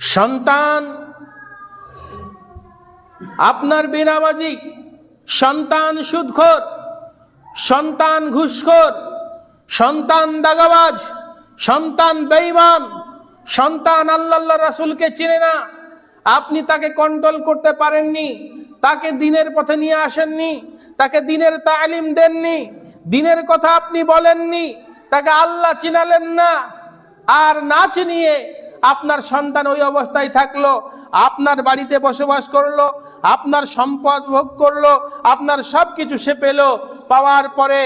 সন্তান, আপনার বেনামাজি, সন্তান সুদখোর, সন্তান ঘুষখোর, সন্তান দাগাবাজ, সন্তান বেঈমান, সন্তান আল্লাহ রাসূলকে চিনে না, আপনি তাকে কন্ট্রোল করতে পারেননি, তাকে দিনের পথে নিয়ে আসেননি, তাকে দিনের তালিম দেননি, দিনের কথা আপনি বলেননি, তাকে আল্লাহ চিনালেন না, আর না চিনিয়ে আপনার সন্তান ওই অবস্থায় থাকল, আপনার বাড়িতে বসবাস করল, আপনার সম্পদ ভোগ করল, আপনার সব কিছু সে পেল পাওয়ার পরে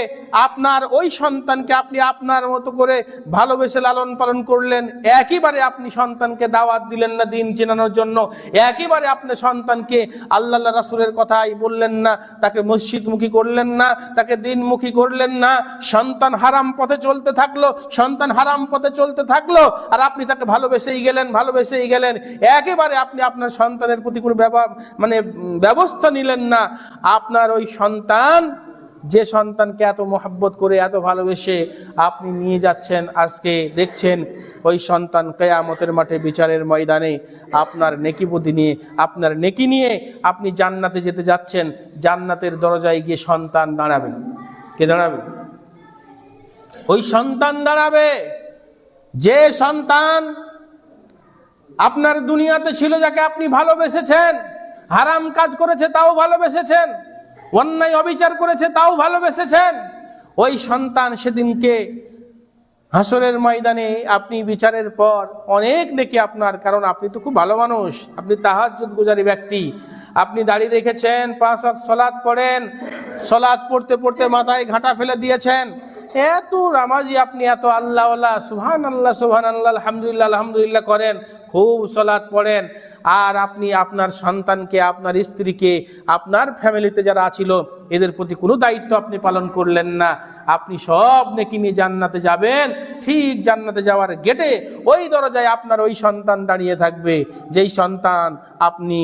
আপনার ওই সন্তানকে আপনি আপনার মতো করে ভালোবেসে লালন পালন করলেন একইবারে আপনি সন্তানকে দাওয়াত দিলেন না, দিন চেনানোর জন্য একইবারে আপনি সন্তানকে আল্লাহ রাসুলের কথাই বললেন না, তাকে মসজিদমুখী করলেন না, তাকে দিনমুখী করলেন না, সন্তান হারাম পথে চলতে থাকল, সন্তান হারাম পথে চলতে থাকল, আর আপনি তাকে ভালোবেসেই গেলেন ভালোবেসেই গেলেন, একেবারে আপনি আপনার সন্তানের প্রতি কোনো মানে ব্যবস্থা নিলেন না, আপনার ওই সন্তান যে সন্তানকে এত মোহাব্বত করে, এত ভালোবেসে আপনি নিয়ে যাচ্ছেন আজকে, দেখছেন ওই সন্তান কেয়ামতের মাঠে বিচারের ময়দানে আপনার নেকি বুদ্ধি নিয়ে, আপনার নেকি নিয়ে আপনি জান্নাতে যেতে যাচ্ছেন, জান্নাতের দরজায় গিয়ে সন্তান দাঁড়াবে। কে দাঁড়াবে? ওই সন্তান দাঁড়াবে। যে সন্তান আপনার দুনিয়াতে ছিল যাকে আপনি ভালোবেসেছেন, হারাম কাজ করেছে তাও ভালোবেসেছেন। অন্যায় অবিচার করেছে, তাও ভালোবেসেছেন। ওই সন্তান সেদিনকে হাসরের ময়দানে আপনি বিচারের পর অনেক নেকি আপনার, কারণ আপনি তো খুব ভালো মানুষ, আপনি তাহাজ্জুদ গুজারি ব্যক্তি। আপনি দাঁড়িয়ে রেখেছেন, পাঁচ অক্ট সলাদ পড়েন সলাদ পড়তে পড়তে মাথায় ঘাটা ফেলে দিয়েছেন। এত রামাজি আপনি, এত আল্লাহ সুহান আল্লাহ সুহান আল্লাহ আলহামদুলিল্লাহ আলহামদুলিল্লাহ করেন। খুব সলাদ পড়েন। আর আপনি আপনার সন্তানকে, আপনার স্ত্রীকে, আপনার ফ্যামিলিতে যারা আছিল, এদের প্রতি কোনো দায়িত্ব আপনি পালন করলেন না। আপনি সব নেকি নিয়ে জান্নাতে যাবেন। ঠিক জান্নাতে যাওয়ার গেটে ওই দরজায় আপনার ওই সন্তান দাঁড়িয়ে থাকবে। যেই সন্তান আপনি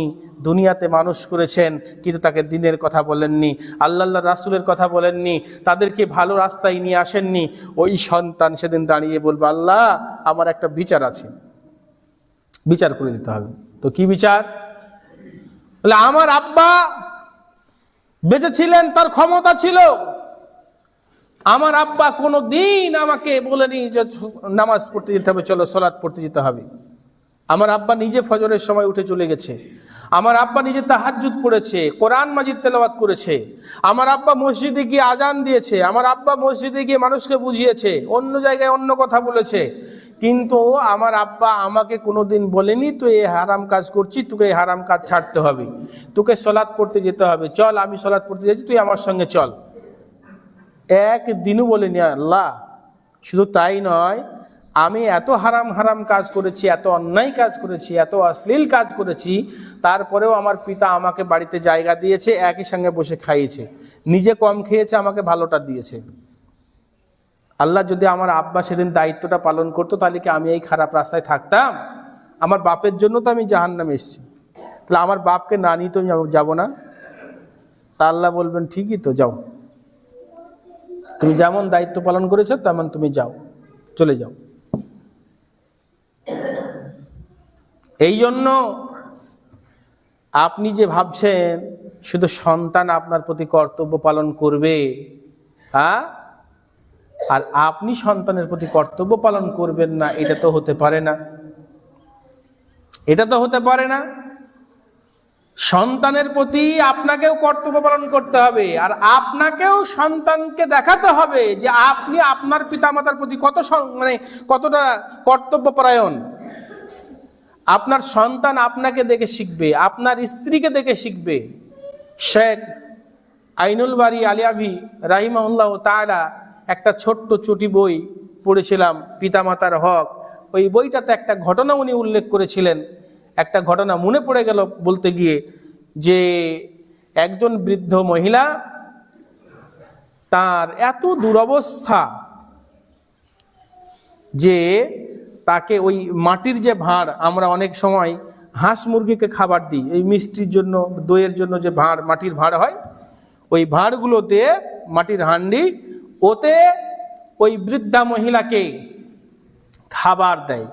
দুনিয়াতে মানুষ করেছেন, কিন্তু তাকে দিনের কথা বলেননি আল্লাহ রাসুলের কথা বলেননি, তাদেরকে ভালো রাস্তায় নিয়ে আসেননি, ওই সন্তান সেদিন দাঁড়িয়ে বলবে, আল্লাহ, আমার একটা বিচার আছে। বিচার করে দিতে হবে। তো কি বিচার? বলে, আমার আব্বা বেঁচে ছিলেন তার ক্ষমতা ছিল। আমার আব্বা কোনো দিন আমাকে বলেনি যে নামাজ পড়তে যেতে হবে, চলো সলাৎ পড়তে যেতে হবে। আমার আব্বা নিজে ফজরের সময় উঠে চলে গেছে। আমার আব্বা নিজে তাহাজ্জুদ পড়েছে, কোরআন মাজিদ তেলাওয়াত করেছে। আমার আব্বা মসজিদে গিয়ে আজান দিয়েছে, আমার আব্বা মসজিদে গিয়ে মানুষকে বুঝিয়েছে, অন্য জায়গায় অন্য কথা বলেছে। কিন্তু আমার আব্বা আমাকে কোনোদিন বলেনি তুই এই হারাম কাজ করছিস, তোকে এই হারাম কাজ ছাড়তে হবে। তোকে সলাদ পড়তে যেতে হবে। চল, আমি সলাদ পড়তে যাচ্ছি, তুই আমার সঙ্গে চল। একদিনও বলেনি আল্লাহ। শুধু তাই নয় আমি এত হারাম হারাম কাজ করেছি, এত অন্যায় কাজ করেছি, এত অশ্লীল কাজ করেছি, তারপরেও আমার পিতা আমাকে বাড়িতে জায়গা দিয়েছে, একই সঙ্গে বসে খাইয়েছে। নিজে কম খেয়েছে, আমাকে ভালোটা দিয়েছে। আল্লাহ যদি আমার আব্বা সেদিন দায়িত্বটা পালন করতো, তাহলে কি আমি এই খারাপ রাস্তায় থাকতাম? আমার বাপের জন্য তো আমি জাহান নামে এসেছি। তাহলে আমার বাপকে না নিয়ে তো আমি যাব না? তা আল্লাহ বলবেন, ঠিকই তো, যাও। তুমি যেমন দায়িত্ব পালন করেছ, তেমন তুমি যাও। চলে যাও। এই জন্য আপনি যে ভাবছেন, শুধু সন্তান আপনার প্রতি কর্তব্য পালন করবে হ্যাঁ আর আপনি সন্তানের প্রতি কর্তব্য পালন করবেন না, এটা তো হতে পারে না। এটা তো হতে পারে না। সন্তানের প্রতি আপনাকেও কর্তব্য পালন করতে হবে, আর আপনাকেও সন্তানকে দেখাতে হবে যে আপনি আপনার পিতামাতার প্রতি কত মানে কতটা কর্তব্যপরায়ণ। আপনার সন্তান আপনাকে দেখে শিখবে, আপনার স্ত্রীকে দেখে শিখবে। শেখ আইনুল বাড়ি আলিয়াভি রাহিমাউল্লাহ তারা একটা ছোট্ট চুটি বই পড়েছিলাম, পিতামাতার হক। ওই বইটাতে একটা ঘটনা উনি উল্লেখ করেছিলেন। একটা ঘটনা মনে পড়ে গেল বলতে গিয়ে যে একজন বৃদ্ধ মহিলা তার এত দুরবস্থা যে তাকে ওই মাটির যে ভাঁড়, আমরা অনেক সময় হাঁস মুরগিকে খাবার দিই। এই মিষ্টির জন্য, দইয়ের জন্য যে ভাঁড়, মাটির ভাঁড় হয়, ওই ভাঁড়গুলোতে মাটির হান্ডি ওতে ওই বৃদ্ধা মহিলাকে খাবার দেয়।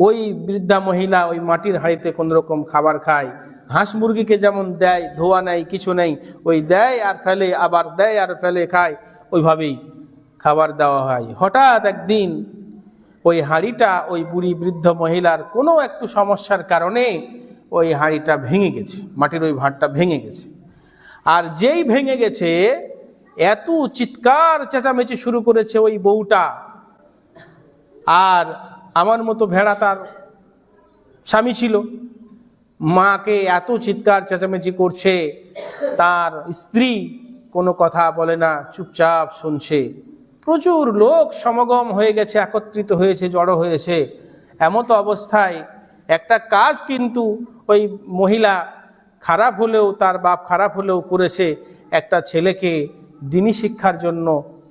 ওই বৃদ্ধা মহিলা ওই মাটির হাঁড়িতে কোন রকম খাবার খায়। হাঁস মুরগিকে যেমন দেয়, ধোয়া নেই, কিছু নেই, ওই দেয় আর ফেলে, আবার দেয় আর ফেলে খায়। ওইভাবেই খাবার দেওয়া হয়। হঠাৎ একদিন ওই হাঁড়িটা ওই বুড়ি বৃদ্ধ মহিলার কোনো একটু সমস্যার কারণে ওই হাঁড়িটা ভেঙে গেছে, মাটির ওই ভাঁড়টা ভেঙে গেছে। আর যেই ভেঙে গেছে, এত চিৎকার চেঁচামেচি শুরু করেছে ওই বউটা। আর আমার মতো ভেড়া তার স্বামী ছিল। মাকে এত চিৎকার চেঁচামেচি করছে, তার স্ত্রী কোনো কথা বলে না, চুপচাপ শুনছে। প্রচুর লোক সমাগম হয়ে গেছে, একত্রিত হয়েছে, জড়ো হয়েছে। এমতো অবস্থায় একটা কাজ কিন্তু ওই মহিলা খারাপ হলেও, তার বাপ খারাপ হলেও করেছে। একটা ছেলেকে দিনী শিক্ষার জন্য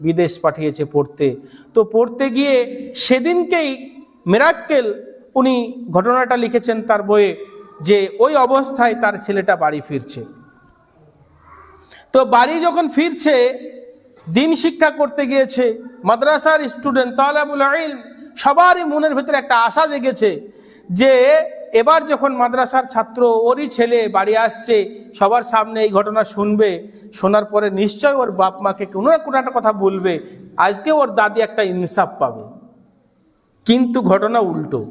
বিদেশ পাঠিয়েছে পড়তে। তো পড়তে গিয়ে সেদিনকেই মেরাক্কেল উনি ঘটনাটা লিখেছেন তার বইয়ে যে ওই অবস্থায় তার ছেলেটা বাড়ি ফিরছে। তো বাড়ি যখন ফিরছে দিন শিক্ষা করতে গিয়েছে, মাদ্রাসার স্টুডেন্ট তালাবুল ইলম, সবারই মনের ভেতরে একটা আশা জেগেছে যে এবার যখন মাদ্রাসার ছাত্র, ওরই ছেলে বাড়ি আসছে, সবার সামনে এই ঘটনা শুনবে, শোনার পরে নিশ্চয় ওর বাপ মাকে কোনো না কোনো একটা কথা বলবে, আজকে ওর দাদি একটা ইনসাফ পাবে। কিন্তু ঘটনা উল্টো।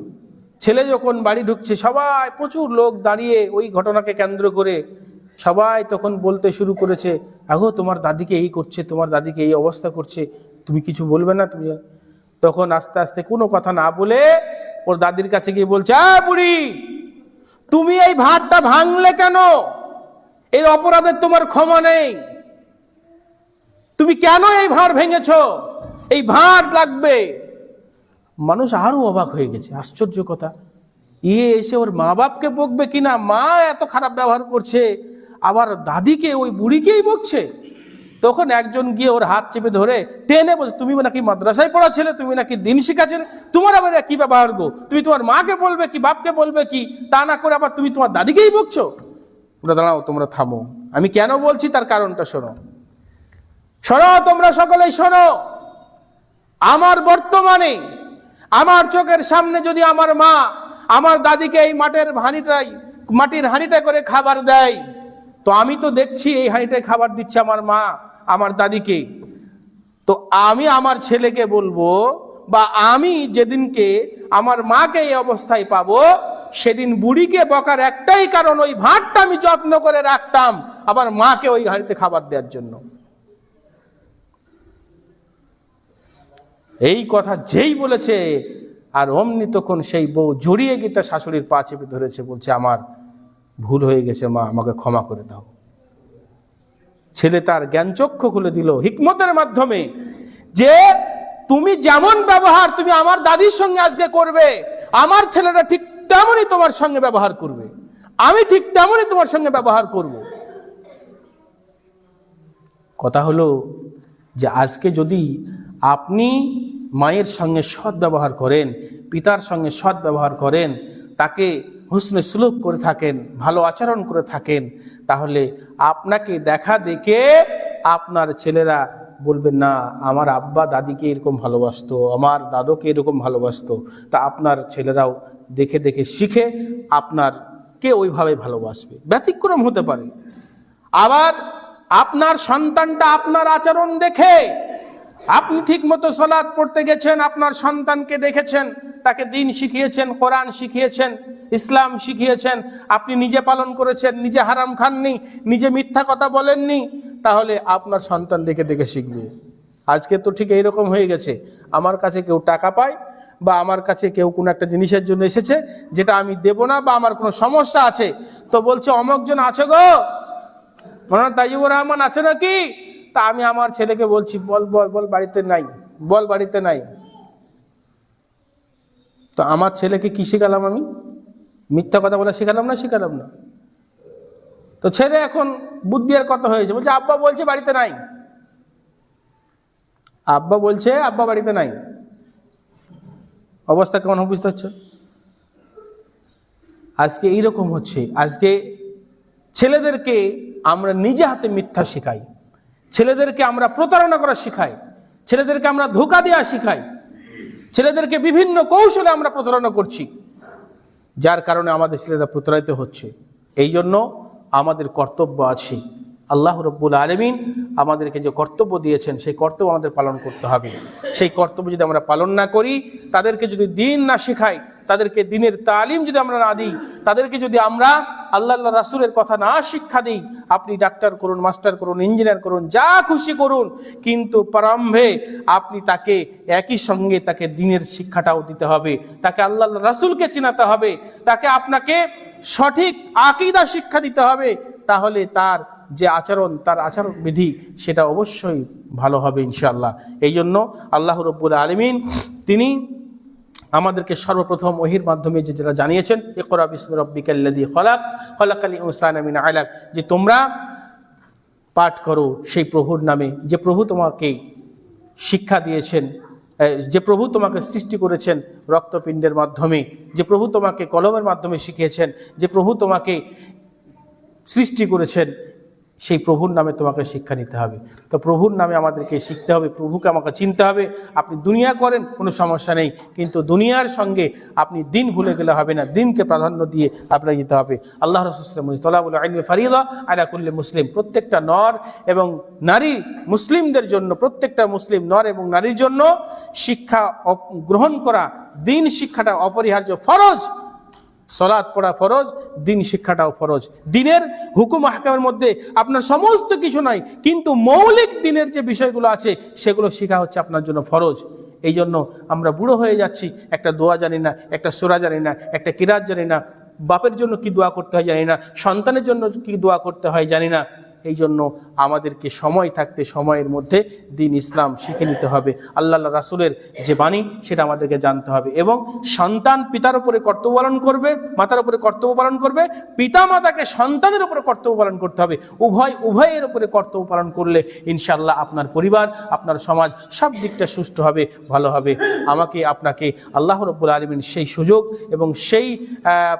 ছেলে যখন বাড়ি ঢুকছে, সবাই প্রচুর লোক দাঁড়িয়ে ওই ঘটনাকে কেন্দ্র করে সবাই তখন বলতে শুরু করেছে, আগো, তোমার দাদিকে এই করছে, তোমার দাদিকে এই অবস্থা করছে, তুমি কিছু বলবে না? তুমি তখন আস্তে আস্তে কোনো কথা না বলে ওর দাদির কাছে গিয়ে বলছে বুড়ি, তুমি এই ভাতটা ভাঙলে কেন? এর অপরাধের তোমার ক্ষমা নেই। তুমি কেন এই ভাঁড় ভেঙেছ? এই ভাঁড় লাগবে। মানুষ আরও অবাক হয়ে গেছে। আশ্চর্য কথা। ইয়ে এসে ওর মা বাপকে বকবে কিনা? মা এত খারাপ ব্যবহার করছে। আবার দাদিকে, ওই বুড়িকেই বকছে। তখন একজন গিয়ে ওর হাত চেপে ধরে টেনে বলছে, তুমি নাকি মাদ্রাসায় পড়া ছেলে তুমি নাকি দিন শিখা ছেলে তোমার আবার কি ব্যবহার গো? তুমি তোমার মাকে বলবে কি, বাপকে বলবে কি? তা না করে আবার তুমি তোমার দাদিকেই বকছো? তোমরা দাঁড়াও, তোমরা থামো। আমি কেন বলছি তার কারণটা শোনো। শোনো, তোমরা সকলেই শোনো। আমার বর্তমানে, আমার চোখের সামনে যদি আমার মা আমার দাদিকে এই মাটির হাঁড়িটাই মাটির হাঁড়িটা করে খাবার দেয় তো আমি তো দেখছি এই হাঁড়িটায় খাবার দিচ্ছে আমার মা, আমার দাদিকে। তো আমি আমার ছেলেকে বলব, বা আমি যেদিনকে আমার মাকে এই অবস্থায় পাবো, সেদিন বুড়িকে বকার একটাই কারণ, ওই ভাতটা আমি যত্ন করে রাখতাম আবার মাকে ওই হাঁড়িতে খাবার দেওয়ার জন্য। এই কথা যেই বলেছে, আর অমনি তখন সেই বউ জড়িয়ে গিয়ে তার শাশুড়ির পা চেপে ধরেছে, বলছে, আমার ভুল হয়ে গেছে, মা, আমাকে ক্ষমা করে দাও। ছেলে তার জ্ঞানচক্ষু খুলে দিল, হিকমতের মাধ্যমে যে তুমি যেমন ব্যবহার তুমি আমার দাদির সঙ্গে আজকে করবে, আমার ছেলেটা ঠিক তেমনই তোমার সঙ্গে ব্যবহার করবে, আমি ঠিক তেমনই তোমার সঙ্গে ব্যবহার করব। কথা হলো যে আজকে যদি আপনি মায়ের সঙ্গে সৎ ব্যবহার করেন, পিতার সঙ্গে সৎ ব্যবহার করেন, তাকে হুসনে সুলুক করে থাকেন, ভালো আচরণ করে থাকেন, তাহলে আপনাকে দেখা দেখে আপনার ছেলেরা বলবেন, না, আমার আব্বা দাদিকে এরকম ভালোবাসতো, আমার দাদুকে এরকম ভালোবাসতো। তা আপনার ছেলেরাও দেখে দেখে শিখে আপনার কে ওইভাবে ভালোবাসবে। ব্যতিক্রম হতে পারে। আবার আপনার সন্তানটা আপনার আচরণ দেখে আপনি ঠিক মতো সলাদ পড়তে গেছেন, আপনার সন্তানকে দেখেছেন, তাকে দিন শিখিয়েছেন, কোরআন শিখিয়েছেন, ইসলাম শিখিয়েছেন, আপনি নিজে পালন করেছেন, নিজে হারাম খাননি, নিজে মিথ্যা কথা বলেননি, তাহলে আপনার সন্তান দেখে দেখে শিখবে। আজকে তো ঠিক এইরকম হয়ে গেছে। আমার কাছে কেউ টাকা পায় বা আমার কাছে কেউ কোনো একটা জিনিসের জন্য এসেছে, যেটা আমি দেব না বা আমার কোনো সমস্যা আছে, তো বলছে, অমকজন আছে গো? মনে তাইবুর রহমান আছে নাকি? তা আমি আমার ছেলেকে বলছি, বল বল বল, বাড়িতে নাই, বল বাড়িতে নাই। তো আমার ছেলেকে কি শেখালাম আমি? মিথ্যা কথা বলে শেখালাম না শেখালাম না? তো ছেলে এখন বুদ্ধি আর কত হয়েছে? বলছে, আব্বা বলছে বাড়িতে নাই। আব্বা বলছে, আব্বা বাড়িতে নাই। অবস্থা কেমন বুঝতে হচ্ছে আজকে এইরকম হচ্ছে, আজকে ছেলেদেরকে আমরা নিজে হাতে মিথ্যা শেখাই। ছেলেদেরকে আমরা প্রতারণা করা শিখাই, ছেলেদেরকে আমরা ধোকা দেওয়া শিখাই, ছেলেদেরকে বিভিন্ন কৌশলে আমরা প্রতারণা করছি, যার কারণে আমাদের ছেলেরা প্রতারিত হচ্ছে। এই জন্য আমাদের কর্তব্য আছে, আল্লাহ রব্বুল আলমিন আমাদেরকে যে কর্তব্য দিয়েছেন, সেই কর্তব্য আমাদের পালন করতে হবে। সেই কর্তব্য যদি আমরা পালন না করি, তাদেরকে যদি দিন না শেখাই তাদেরকে দিনের তালিম যদি আমরা না দিই, তাদেরকে যদি আমরা আল্লাহ আল্লাহ রাসুলের কথা না শিক্ষা দিই, আপনি ডাক্তার করুন, মাস্টার করুন, ইঞ্জিনিয়ার করুন, যা খুশি করুন, কিন্তু প্রারম্ভে আপনি তাকে একই সঙ্গে তাকে দিনের শিক্ষাটাও দিতে হবে, তাকে আল্লাহ আল্লাহ রাসুলকে চিনাতে হবে, তাকে আপনাকে সঠিক আকিদা শিক্ষা দিতে হবে, তাহলে তার যে আচরণ, তার আচরণ বিধি সেটা অবশ্যই ভালো হবে ইনশাল্লাহ এই জন্য আল্লাহ রব্বুল আলমিন তিনি আমাদেরকে সর্বপ্রথম ওহির মাধ্যমে যে যেটা জানিয়েছেন, ইকরা বিসমে রব্বিকাল্লাদি খলাক খলাক আলী হুসান আমিন আলাক, যে তোমরা পাঠ করো সেই প্রভুর নামে, যে প্রভু তোমাকে শিক্ষা দিয়েছেন যে প্রভু তোমাকে সৃষ্টি করেছেন রক্তপিণ্ডের মাধ্যমে, যে প্রভু তোমাকে কলমের মাধ্যমে শিখিয়েছেন, যে প্রভু তোমাকে সৃষ্টি করেছেন সেই প্রভুর নামে তোমাকে শিক্ষা নিতে হবে। তো প্রভুর নামে আমাদেরকে শিখতে হবে, প্রভুকে আমাকে চিনতে হবে। আপনি দুনিয়া করেন, কোনো সমস্যা নেই। কিন্তু দুনিয়ার সঙ্গে আপনি দিন ভুলে গেলে হবে না। দিনকে প্রাধান্য দিয়ে আপনাকে যেতে হবে। আল্লাহ রসুলাম তলাবুল ফারিদা আলা কুল্লে মুসলিম। প্রত্যেকটা নর এবং নারী মুসলিমদের জন্য, প্রত্যেকটা মুসলিম নর এবং নারীর জন্য শিক্ষা গ্রহণ করা, দিন শিক্ষাটা অপরিহার্য ফরজ। সলাৎ পড়া ফরজ, দিন শিক্ষাটাও ফরজ। দিনের হুকুম হাকামের মধ্যে আপনার সমস্ত কিছু নাই, কিন্তু মৌলিক দিনের যে বিষয়গুলো আছে, সেগুলো শেখা হচ্ছে আপনার জন্য ফরজ। এই জন্য আমরা বুড়ো হয়ে যাচ্ছি, একটা দোয়া জানি না, একটা সোরা জানি না, একটা কিরাত জানি না, বাপের জন্য কি দোয়া করতে হয় জানি না, সন্তানের জন্য কি দোয়া করতে হয় জানি না। এই জন্য আমাদেরকে সময় থাকতে সময়ের মধ্যে দিন ইসলাম শিখে নিতে হবে। আল্লাহ রাসুলের যে বাণী, সেটা আমাদেরকে জানতে হবে এবং সন্তান পিতার উপরে কর্তব্য পালন করবে, মাতার উপরে কর্তব্য পালন করবে পিতা মাতাকে সন্তানের উপরে কর্তব্য পালন করতে হবে। উভয়, উভয়ের উপরে কর্তব্য পালন করলে ইনশাল্লাহ আপনার পরিবার, আপনার সমাজ সব দিকটা সুষ্ঠু হবে, ভালো হবে। আমাকে, আপনাকে আল্লাহ রব্বুল আলমিন সেই সুযোগ এবং সেই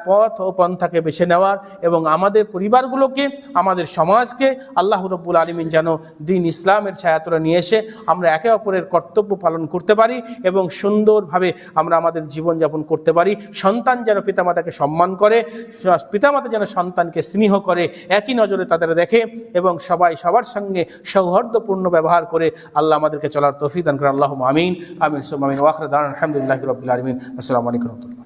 পথ ও পন্থাকে বেছে নেওয়ার এবং আমাদের পরিবারগুলোকে, আমাদের সমাজকে আল্লাহ রব্বুল আলমিন যেন দিন ইসলামের ছায়াতরা নিয়ে এসে আমরা একে অপরের কর্তব্য পালন করতে পারি এবং সুন্দরভাবে আমরা আমাদের জীবনযাপন করতে পারি। সন্তান যেন পিতামাতাকে সম্মান করে, পিতামাতা যেন সন্তানকে স্নেহ করে, একই নজরে তাদের দেখে এবং সবাই সবার সঙ্গে সৌহার্দ্যপূর্ণ ব্যবহার করে আল্লাহ আমাদেরকে চলার তফিদান করে করেন। আল্লাহ আমিন আমিন সুমিন ওয়াকর দান আলহামদুলিল্লাহ রবিল আলমিন। আসসালামু আলাইকুম রহমতুল্লাহ।